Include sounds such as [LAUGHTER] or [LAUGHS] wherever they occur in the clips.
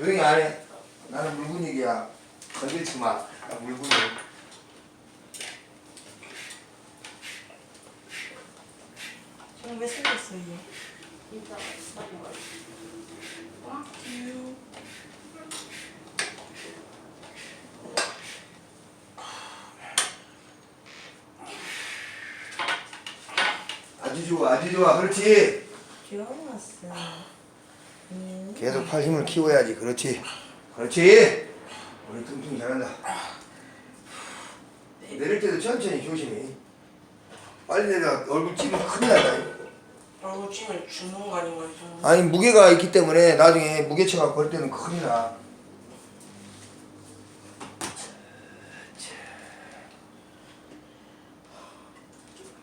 조용히 안 해. 나는 물근육이야. 건들지 마. 나 물근육. 지금 왜 생겼어 먹어. 아주 좋아, 아주 좋아. 그렇지. 좋았어. 음. 계속 팔 힘을 키워야지. 그렇지. 그렇지. 우리 퉁퉁 잘한다. 내릴 때도 천천히 조심히. 빨리 내려 얼굴 찌면 큰일 난다. 얼굴 찌면 죽는 거 아닌가 이거. 아니 무게가 있기 때문에 나중에 무게차가 걸 때는 큰일 나.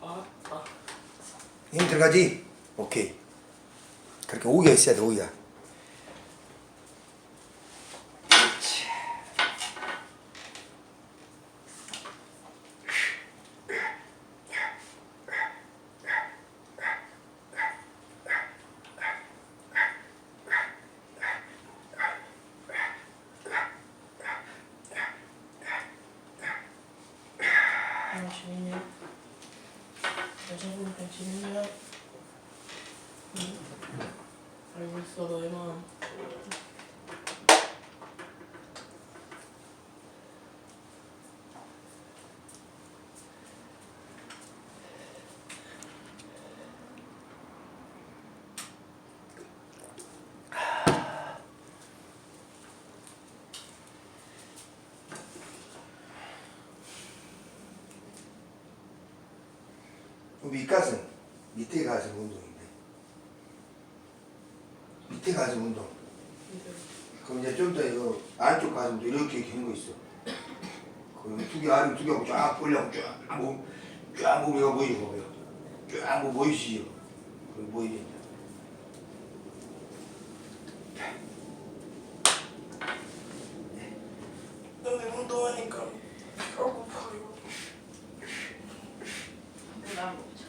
아, 아. 힘 들어가지? 오케이. 그렇게 오기가 있어야 돼, 오기가. 아, 재밌네. 알고 있어 너의 마음. 그 밑가슴, 밑에 가슴 운동인데. 밑에 가슴 운동. 그럼 이제 좀 더 이거 안쪽 가슴도 이렇게 기는 거 있어. 그럼 두개 아래 두개 하고 쫙 벌려고 쫙 몸, 쫙 몸이가 보이고. 쫙뭐 보이시죠? 그? 근데 운동하니까 배고파 이거. 나 먹자.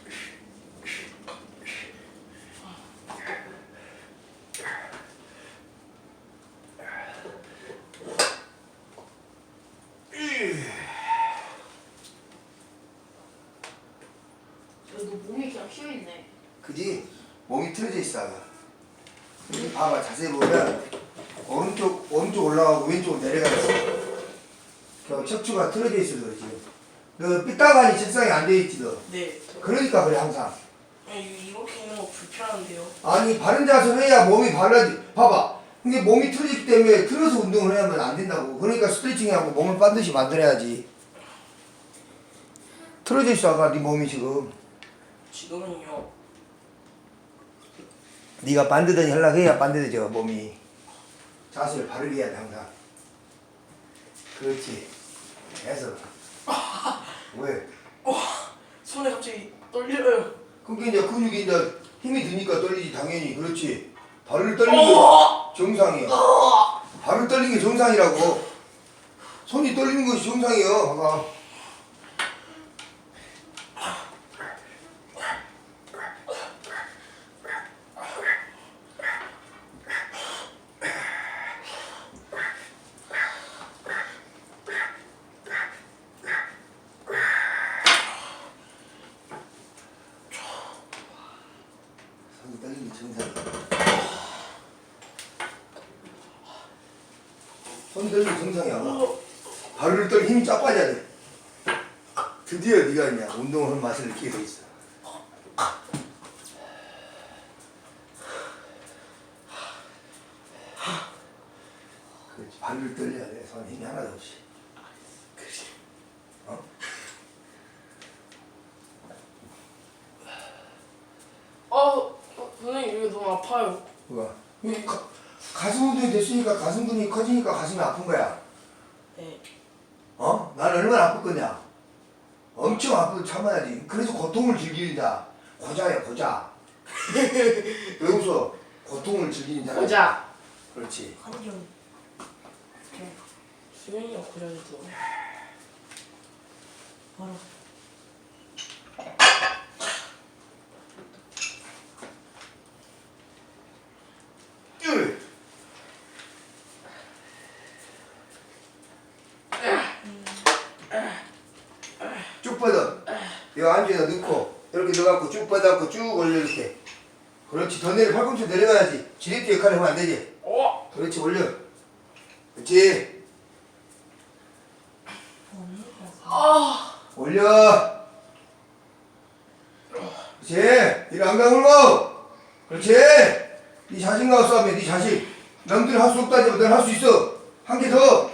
그래도 몸이 그냥 휘어 있네. 그지? 몸이 틀어져 있어. 여기 봐봐 자세히 보면 오른쪽 오른쪽 올라가고 왼쪽 내려가 있어. 그 척추가 틀어져 있어서 그렇지. 그 삐딱하니 책상에 안돼 있지 너. 네. 그러니까 그래 항상. 아, 이거 이렇게 있는 거 불편한데요. 아니 바른 자세를 해야 몸이 발라지. 봐봐. 이게 몸이 틀어지기 때문에 틀어서 운동을 해야만 안 된다고. 그러니까 스트레칭하고 몸을 반드시 만들어야지. 틀어져 있어 아가 네 몸이 지금. 지금은요. 네가 반드더니 하려고 해야 반드해져 몸이. 자세를 바르게 해야 돼 항상. 그렇지. 해서. [LAUGHS] 왜? 손에 갑자기 떨려요. 그러니까 이제 근육이 이제 힘이 드니까 떨리지 당연히. 그렇지. 발을 떨리는 게 어! 정상이야. 발을 떨리는 게 정상이라고. 손이 떨리는 것이 정상이야 봐봐 손 이게 정상이야 손이 떨리는 게 정상이야 발을 떨 힘이 쫙 빠져야 돼. 드디어 네가 이제 운동을 한 맛을 느끼게 돼 있어. 그렇지. 발을 떨려야 돼. 손 힘이 하나도 없이 그지. 어? 어, 어, 아파요. 뭐가? 이 가, 가슴 운동이 됐으니까 가슴 근육이 커지니까 가슴이 아픈 거야 네. 어? 난 얼마나 아플 거냐? 엄청 아프도 참아야지. 그래서 고통을 즐기는 자. 고자야, 고자. [LAUGHS] 왜 웃어? 고통을 즐기는 자. 보자. 그렇지. 한점 수영이가 고자도 알아. 으. 이 안쪽에다 넣고 이렇게 넣어갖고 쭉 뻗어갖고 쭉 올려 이렇게. 그렇지. 더 내려 팔꿈치 내려가야지. 지렛대 역할을 하면 안 되지. 어. 그렇지 올려. 그렇지? 아. 올려. 그렇지? 이를 안 가물고. 그렇지? 네 자신과 싸움에 네 자신. 남들은 할 수 없다지만 넌 할 수 있어. 한 개 더.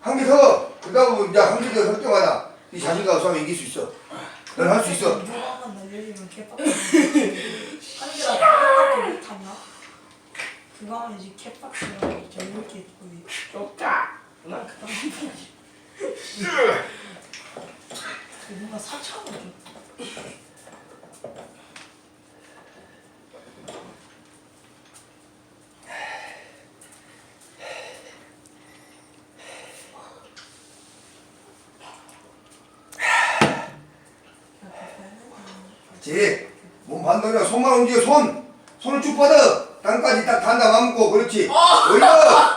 한 개 더. 그러다 보면 이제 한 개더할 때마다. 네 자신과 싸움에 이길 수 있어 넌할수 있어 누가만 날려주면 개빡치네. 한 개라 개빡치 못하냐? 그거는 이제. 저 이렇게 거의. 좋다. 난 그런 뭔가 사차가 좀. 그렇지. 몸 반동이야 손만 움직여 손. 손을 쭉 뻗어. 땅까지 딱 단다 감고. 그렇지. 올려.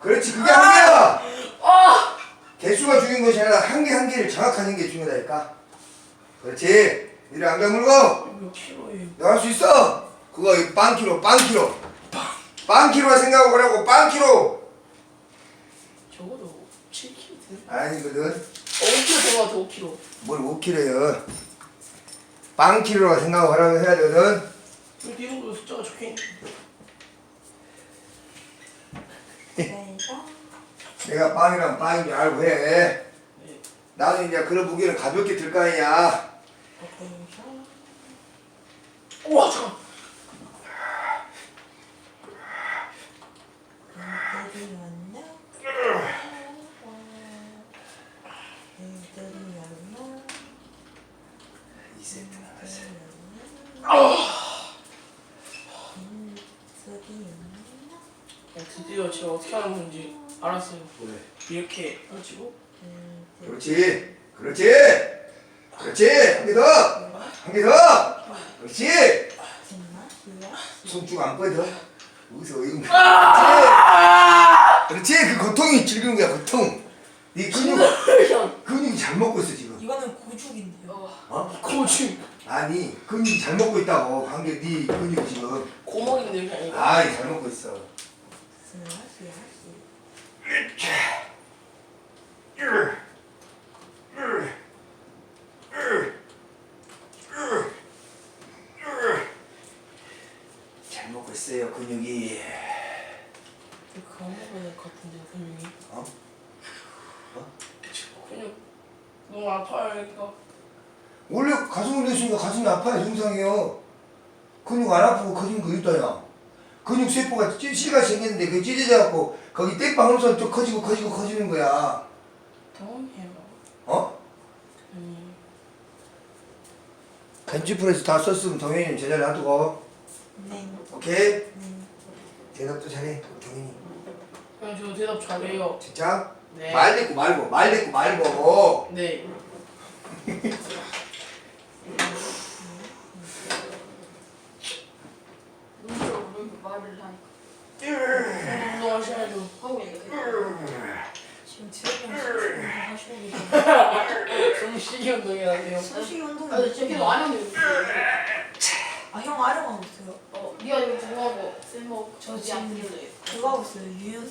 그렇지. 그게 한 개야. 아. 개수가 중요한 것이 아니라 한 개 한 개를 정확하는 게 중요하다니까. 그렇지. 이를 안 가물고. 몇 킬로예요? 너할 수 있어. 그거 빵키로 빵키로. 빵키로라 생각하고 그러고 빵키로. 적어도 7킬로 되는. 아니거든. 어, 5킬로 된것 같아. 5킬로. 뭘 5키로요 빵키로라 생각하고 하라고 해야 되거든 여기 이런 거 숫자가 적혀 있네. 내가 빵이랑 빵인 줄 알고 해 네. 나는 이제 그런 무게는 가볍게 들 거 아니야 어때서 우와 잠깐. 애들이 왔나? 애들이 왔나? 이 세트 나갔어 애들이 어, 드디 어 어떻게 하는 건지 알았어요. 그래 이렇게 왔나? 그렇지 그렇지 그렇지 한 개 더 한 개 더 그렇지 됐나? 뭐야? 손쭉 안 뻗어 여기서 이거 그렇지 그렇지 그 고통이 즐기는 거야 고통 네 근육 근육이 잘 먹고 있어 지금 이거는 고죽인데요. 어. 어? 고지 아니 근육이 잘 먹고 있다고 관계 네 근육 지금 고먹인데 그냥 이거. 아이 잘 먹고 있어 잘 먹고 있어요 근육이 그거 먹어야 될 것 같은데 근육이. 어? 근육 너무 아파요 여기가. 원래 가슴 올렸으니까 가슴이 아파야 정상이에요 근육 안 아프고 커진 거 있다야 근육 세포가 찌- 씨가 생겼는데 그 찢어져갖고 거기 떼빵 하면서 또 커지고 커지고 커지는 거야 경험해요. 어? 음. 벤치프레스 다 썼으면 동현이는 제자리 놔두고 네. 오케이? 네. 대답도 잘해 동현이 그냥 저 대답 잘해요. 진짜? 네. 말 대꾸 말고 말 대꾸 말고 네. [LAUGHS] 눈으로 그렇게 말을 하니까 운동 하셔야죠. 하고 있는데 지금 지금 하시고 계세요. 좀 시기 운동해야 돼요. 소식 운동이 아 근데 안 하면 아형 아령 하고 있어요. 어 니가 이거 그거 하고 쓸모 저 저지 지금 않길래 그거 하고 있어요. 유연